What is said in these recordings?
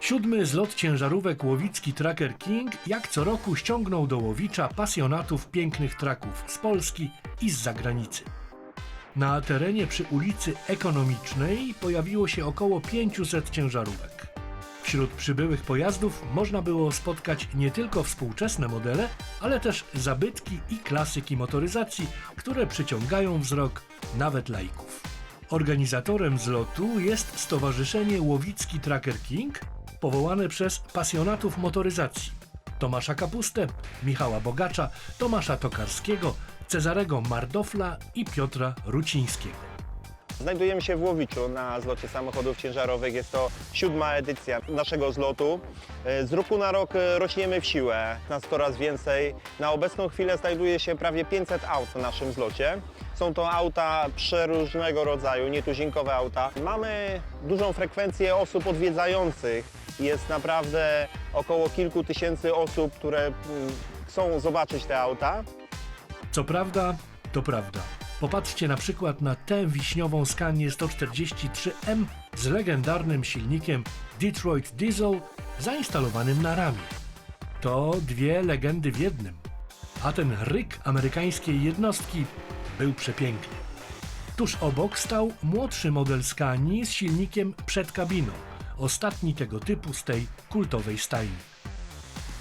Siódmy zlot ciężarówek Łowicki Tracker King jak co roku ściągnął do Łowicza pasjonatów pięknych traków z Polski i z zagranicy. Na terenie przy ulicy Ekonomicznej pojawiło się około 500 ciężarówek. Wśród przybyłych pojazdów można było spotkać nie tylko współczesne modele, ale też zabytki i klasyki motoryzacji, które przyciągają wzrok nawet laików. Organizatorem zlotu jest Stowarzyszenie Łowicki Tracker King, powołane przez pasjonatów motoryzacji. Tomasza Kapustę, Michała Bogacza, Tomasza Tokarskiego, Cezarego Mardofla i Piotra Rucińskiego. Znajdujemy się w Łowiczu na zlocie samochodów ciężarowych. Jest to siódma edycja naszego zlotu. E, Z roku na rok e, rośniemy w siłę, nas coraz więcej. Na obecną chwilę znajduje się prawie 500 aut w naszym zlocie. Są to auta przeróżnego rodzaju, nietuzinkowe auta. Mamy dużą frekwencję osób odwiedzających. Jest naprawdę około kilku tysięcy osób, które mm, chcą zobaczyć te auta. Co prawda, to prawda. Popatrzcie na przykład na tę wiśniową Scanię 143M z legendarnym silnikiem Detroit Diesel zainstalowanym na ramię. To dwie legendy w jednym. A ten ryk amerykańskiej jednostki był przepiękny. Tuż obok stał młodszy model Scanii z silnikiem przed kabiną, ostatni tego typu z tej kultowej stajni.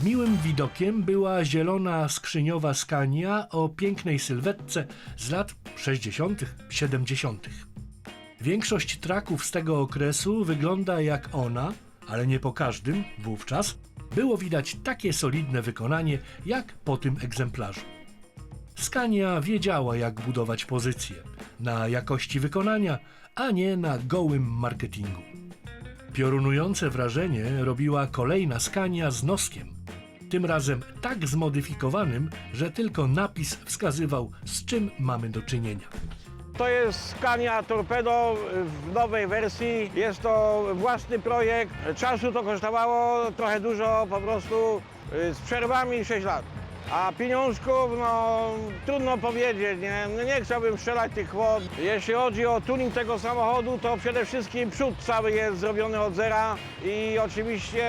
Miłym widokiem była zielona skrzyniowa Scania o pięknej sylwetce z lat 60., 70. Większość traków z tego okresu wygląda jak ona, ale nie po każdym wówczas było widać takie solidne wykonanie jak po tym egzemplarzu. Scania wiedziała jak budować pozycję na jakości wykonania, a nie na gołym marketingu. Piorunujące wrażenie robiła kolejna Scania z noskiem. Tym razem tak zmodyfikowanym, że tylko napis wskazywał, z czym mamy do czynienia. To jest Scania Torpedo w nowej wersji. Jest to własny projekt. Czasu to kosztowało trochę dużo, po prostu y, z przerwami 6 lat. A pieniążków, no trudno powiedzieć, nie, no, nie chciałbym strzelać tych kwot. Jeśli chodzi o tuning tego samochodu, to przede wszystkim przód cały jest zrobiony od zera i oczywiście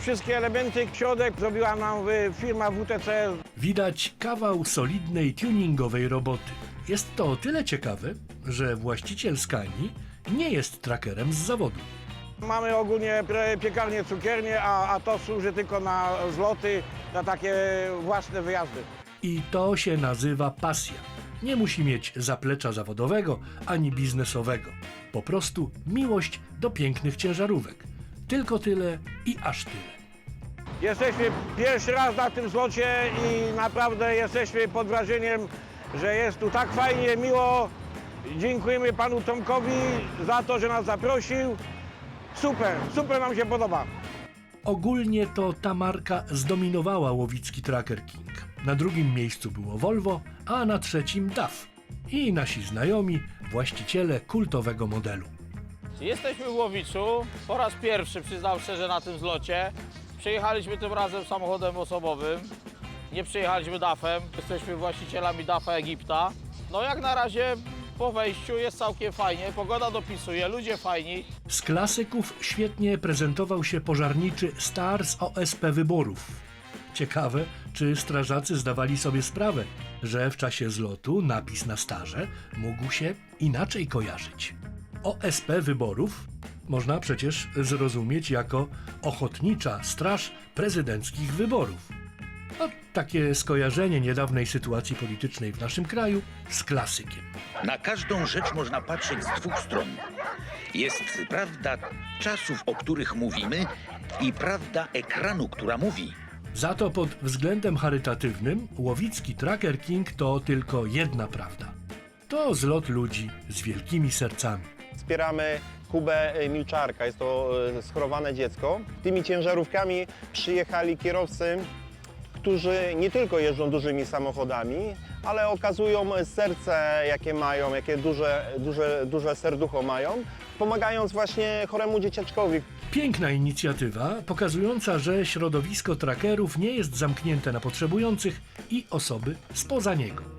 wszystkie elementy, środek zrobiła nam firma WTC Widać kawał solidnej tuningowej roboty. Jest to o tyle ciekawe, że właściciel Scanii nie jest trackerem z zawodu. Mamy ogólnie piekarnię, cukiernię, a, a to służy tylko na zloty, na takie własne wyjazdy. I to się nazywa pasja. Nie musi mieć zaplecza zawodowego ani biznesowego. Po prostu miłość do pięknych ciężarówek. Tylko tyle i aż tyle. Jesteśmy pierwszy raz na tym zlocie i naprawdę jesteśmy pod wrażeniem, że jest tu tak fajnie, miło. Dziękujemy panu Tomkowi za to, że nas zaprosił. Super, super nam się podoba. Ogólnie to ta marka zdominowała łowicki Tracker King. Na drugim miejscu było Volvo, a na trzecim DAF. I nasi znajomi, właściciele kultowego modelu. Jesteśmy w Łowiczu. Po raz pierwszy, przyznam szczerze, na tym zlocie. Przyjechaliśmy tym razem samochodem osobowym. Nie przyjechaliśmy DAF-em. Jesteśmy właścicielami DAF-a Egipta. No jak na razie po wejściu jest całkiem fajnie. Pogoda dopisuje, ludzie fajni. Z klasyków świetnie prezentował się pożarniczy Star z OSP wyborów. Ciekawe, czy strażacy zdawali sobie sprawę, że w czasie zlotu napis na starze mógł się inaczej kojarzyć. OSP wyborów można przecież zrozumieć jako Ochotnicza Straż Prezydenckich Wyborów. No, takie skojarzenie niedawnej sytuacji politycznej w naszym kraju z klasykiem. Na każdą rzecz można patrzeć z dwóch stron. Jest prawda czasów, o których mówimy, i prawda ekranu, która mówi. Za to pod względem charytatywnym Łowicki Tracker King to tylko jedna prawda. To zlot ludzi z wielkimi sercami. Wspieramy Kubę e, Milczarka, jest to e, schorowane dziecko. Tymi ciężarówkami przyjechali kierowcy, którzy nie tylko jeżdżą dużymi samochodami, ale okazują serce, jakie mają, jakie duże, duże, duże serducho mają, pomagając właśnie choremu dzieciaczkowi. Piękna inicjatywa, pokazująca, że środowisko trackerów nie jest zamknięte na potrzebujących i osoby spoza niego.